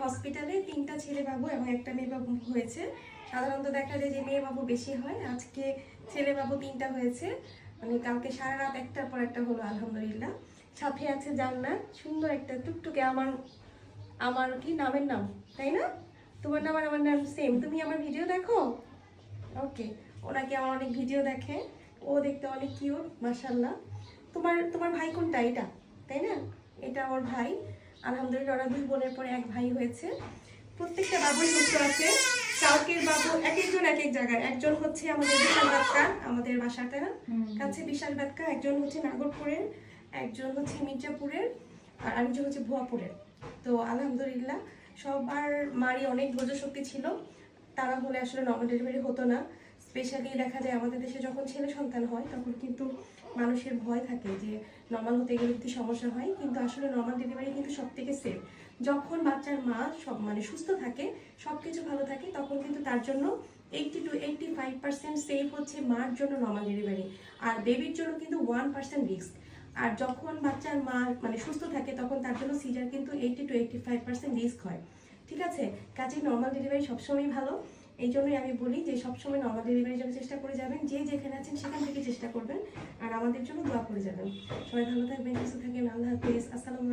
হসপিটালে তিনটা ছেলে বাবু এবং একটা মেয়ে বাবু হয়েছে। সাধারণত দেখা যায় যে মেয়ে বাবু বেশি হয়। আজকে ছেলে বাবু তিনটা হয়েছে। মানে কালকে সারা রাত একটার পর একটা হলো, আলহামদুলিল্লাহ। সাথে আছে জান্নাত। সুন্দর একটা টুকটুকে আমার আমার কি নামের নাম? তাই না? তোমার নাম আর আমার নাম সেম তুমি আমার ভিডিও দেখো? ওকে ওনাকে আমার অনেক ভিডিও দেখে। ও দেখতে অনেক কিউট মাশাল্লাহ তোমার তোমার ভাই কোনটা? এটা? তাই না? এটা ওর ভাই। আলহামদুলিল্লাহ ওরা দুই বোনের পরে এক ভাই হয়েছে। প্রত্যেকটা বাবুই সুস্থ আছে কাউকের বাবু এক একজন এক এক জায়গায়। একজন হচ্ছে আমাদের বিশাল বাক্কা আমাদের বাসাটা। কাছে বিশাল বাক্কা একজন হচ্ছে নাগরপুরের একজন হচ্ছে মির্জাপুরের আর আরেকজন হচ্ছে ভুয়াপুরের। তো আলহামদুলিল্লাহ সবার মারই অনেক ধৈর্য শক্তি ছিল। তারা হলে আসলে নর্মাল ডেলিভারি হতো না। স্পেশালি দেখা যায় আমাদের দেশে যখন ছেলে সন্তান হয়, তখন কিন্তু মানুষের ভয় থাকে যে নর্মাল হতে গেলে যদি সমস্যা হয়, কিন্তু আসলে নর্মাল ডেলিভারি কিন্তু সব থেকে সেফ যখন বাচ্চার মা সব মানে সুস্থ থাকে সব কিছু ভালো থাকে, তখন কিন্তু তার জন্য eighty two eighty five percent safe হচ্ছে মার জন্য নর্মাল ডেলিভারি আর বেবির জন্য কিন্তু ওয়ান পার্সেন্ট রিস্ক আর যখন বাচ্চার মা মানে সুস্থ থাকে, তখন তার জন্য সিজার কিন্তু eighty two eighty five percent risk হয়। ঠিক আছে? কাজে নর্মাল ডেলিভারি সবসময় ভালো। এই জন্যই আমি বলি যে সবসময় নর্মাল ডেলিভারির জন্য চেষ্টা করে যাবেন, যে যেখানে আছেন সেখান থেকে চেষ্টা করবেন, আর আমাদের জন্য দোয়া করে যাবেন। সবাই ভালো থাকবেন, সুস্থ থাকবেন, আল্লাহ হাফিজ, আসসালামু